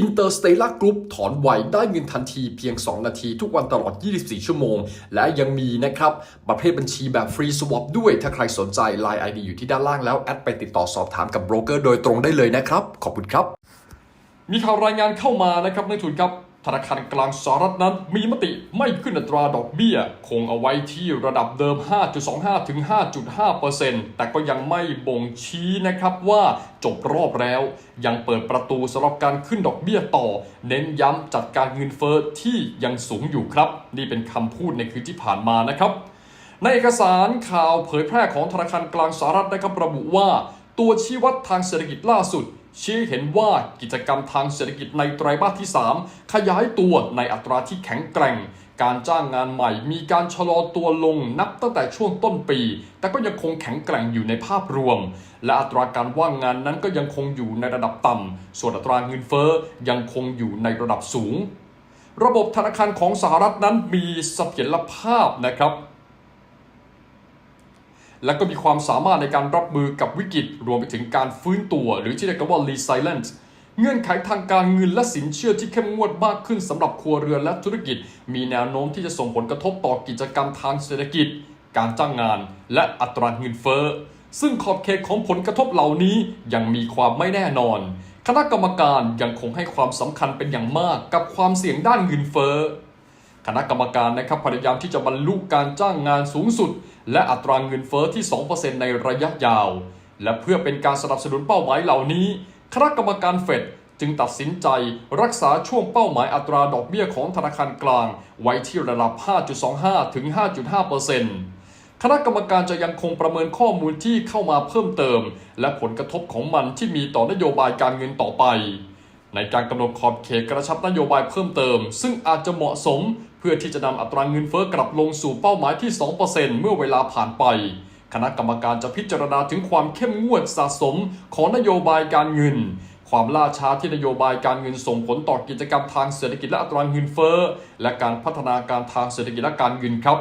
Interstellar Group ถอนไวได้เงินทันทีเพียง 2 นาทีทุกวันตลอด 24 ชั่วโมง และยังมีนะครับ ประเภทบัญชีแบบฟรีสวอปด้วย ถ้าใครสนใจ Line ID อยู่ที่ด้านล่างแล้ว แอดไปติดต่อสอบถามกับโบรกเกอร์โดยตรงได้เลยนะครับ ขอบคุณครับ มีข่าวรายงานเข้ามานะครับนักทุนครับ ธนาคารกลางสหรัฐนั้นมีมติไม่ขึ้นอัตราดอกเบี้ย คงเอาไว้ที่ระดับเดิม 5.25 ถึง 5.5%แต่ก็ยังไม่บ่งชี้นะครับว่าจบรอบแล้ว ยังเปิดประตูสำหรับการขึ้นดอกเบี้ยต่อ เน้นย้ำจัดการเงินเฟ้อที่ยังสูงอยู่ครับ นี่เป็นคำพูดในคืนที่ผ่านมานะครับ ในเอกสารข่าวเผยแพร่ของธนาคารกลางสหรัฐนะครับระบุว่า ตัวชี้วัดทางเศรษฐกิจล่าสุด ชี้เห็นว่ากิจกรรมทางเศรษฐกิจในไตรมาสที่ 3 ขยายตัวในอัตราที่แข็งแกร่ง การจ้างงานใหม่มีการชะลอตัวลงนับตั้งแต่ช่วงต้นปี แต่ก็ยังคงแข็งแกร่งอยู่ในภาพรวม และอัตราการว่างงานนั้นก็ยังคงอยู่ในระดับต่ำ ส่วนอัตราเงินเฟ้อยังคงอยู่ในระดับสูง ระบบธนาคารของสหรัฐนั้นมีเสถียรภาพนะครับ และก็มีความสามารถในการรับมือกับวิกฤต รวมไปถึงการฟื้นตัว หรือที่เรียกกันว่า resilience เงื่อนไขทางการเงินและสินเชื่อที่เข้มงวดมากขึ้นสำหรับครัวเรือนและธุรกิจ มีแนวโน้มที่จะส่งผลกระทบต่อกิจกรรมทางเศรษฐกิจ การจ้างงาน และอัตราเงินเฟ้อซึ่งขอบเขตของผลกระทบเหล่านี้ยังมีความไม่แน่นอน คณะกรรมการยังคงให้ความสำคัญเป็นอย่างมากกับความเสี่ยงด้านเงินเฟ้อคณะกรรมการนะครับพยายามที่จะบรรลุการจ้างงานสูงสุด และอัตราเงินเฟ้อที่ 2%ในระยะยาว และเพื่อเป็นการสนับสนุนเป้าหมายเหล่านี้ คณะกรรมการเฟดจึงตัดสินใจรักษาช่วงเป้าหมายอัตราดอกเบี้ยของธนาคารกลาง ไว้ที่ระดับ 5.25 ถึง 5.5%คณะกรรมการจะยังคงประเมินข้อมูลที่เข้ามาเพิ่มเติม และผลกระทบของมันที่มีต่อนโยบายการเงินต่อไป ในการกำหนดขอบเขตกระชับนโยบายเพิ่มเติม ซึ่งอาจจะเหมาะสม พื่อที่จะนำอัตราเงินเฟ้อกลับลงสู่เป้าหมายที่ 2%เมื่อเวลาผ่านไป คณะกรรมการจะพิจารณาถึงความเข้มงวดสะสมของนโยบายการเงิน ความล่าช้าที่นโยบายการเงินส่งผลต่อกิจกรรมทางเศรษฐกิจและอัตราเงินเฟ้อ และการพัฒนาการทางเศรษฐกิจและการเงินครับ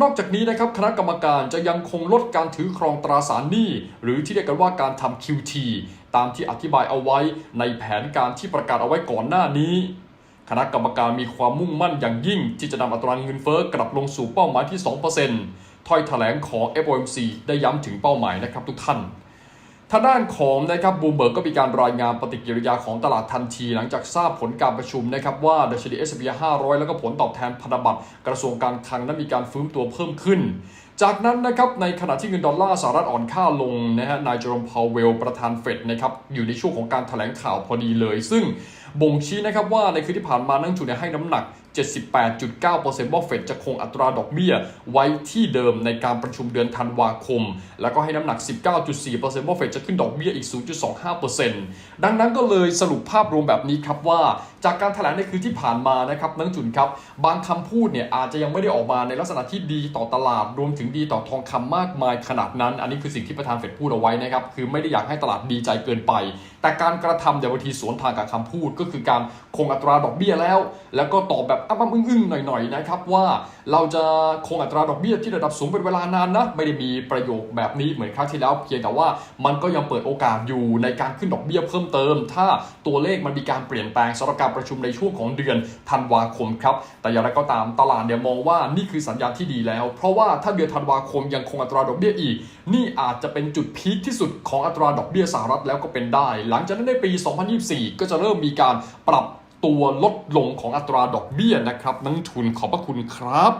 นอกจากนี้นะครับคณะกรรมการจะยังคงลดการถือครองตราสารหนี้ หรือที่เรียกกันว่าการทำ QT ตามที่อธิบายเอาไว้ในแผนการที่ประกาศเอาไว้ก่อนหน้านี้ คณะกรรมการมีความมุ่งมั่นอย่างยิ่ง ที่จะนำอัตราเงินเฟ้อกลับลงสู่เป้าหมายที่ 2%ถ้อยแถลงของ FOMC ได้ย้ำถึงเป้าหมายนะครับทุกท่านทางด้านของนะครับบูมเบิร์กก็มีการรายงานปฏิกิริยาของตลาดทันที หลังจากทราบผลการประชุมนะครับว่าดัชนี S&P 500 แล้วก็ผลตอบแทนพันธบัตรกระทรวงการคลังนั้นมีการฟื้นตัวเพิ่มขึ้น จากนั้นนะครับในขณะที่เงินดอลลาร์สหรัฐอ่อนค่าลงนะฮะนายเจอร์มพาวเวลประธานเฟดนะครับอยู่ในช่วงของการแถลงข่าวพอดีเลย ซึ่งบ่งชี้นะครับว่าในคืนที่ผ่านมานักลงทุนให้น้ำหนัก 78.9%ว่าเฟดจะคงอัตราดอกเบี้ยไว้ที่เดิมในการประชุมเดือนธันวาคม แล้วก็ให้น้ำหนัก 19.4%ว่าเฟดจะขึ้นดอกเบี้ยอีก 0.25%ดังนั้นก็เลยสรุปภาพรวมแบบนี้ครับว่า จากการแถลงในคืนที่ผ่านมานะครับนักลงทุนครับ บางคำพูดเนี่ยอาจจะยังไม่ได้ออกมาในลักษณะที่ดีต่อตลาด รวมถึงดีต่อทองคำมากมายขนาดนั้น อันนี้คือสิ่งที่ประธานเฟดพูดเอาไว้นะครับคือไม่ได้อยากให้ตลาดดีใจเกินไป แต่การกระทำเดี๋ยวบางทีสวนทางกับคำพูดก็คือการคงอัตราดอกเบี้ยแล้ว แล้วก็ตอบแบบอ้ำอึ้งๆหน่อยๆนะครับว่าเราจะคงอัตราดอกเบี้ยที่ระดับสูงเป็นเวลานานนะ ไม่ได้มีประโยคแบบนี้เหมือนครั้งที่แล้วเพียงแต่ว่ามันก็ยังเปิดโอกาสอยู่ในการขึ้นดอกเบี้ยเพิ่มเติม ถ้าตัวเลขมันมีการเปลี่ยนแปลงสำหรับการประชุมในช่วงของเดือนธันวาคมครับ แต่อย่างไรก็ตามตลาดเนี่ยมองว่านี่คือสัญญาณที่ดีแล้ว เพราะว่าถ้าเดือนธันวาคมยังคงอัตราดอกเบี้ยอีก นี่อาจจะเป็นจุดพีคที่สุดของอัตราดอกเบี้ยสหรัฐแล้วก็เป็นได้ หลังจากนั้นในปี 2024 ก็จะเริ่มมีการปรับ ตัวลดลงของอัตราดอกเบี้ยนะครับนักทุนขอบพระคุณครับ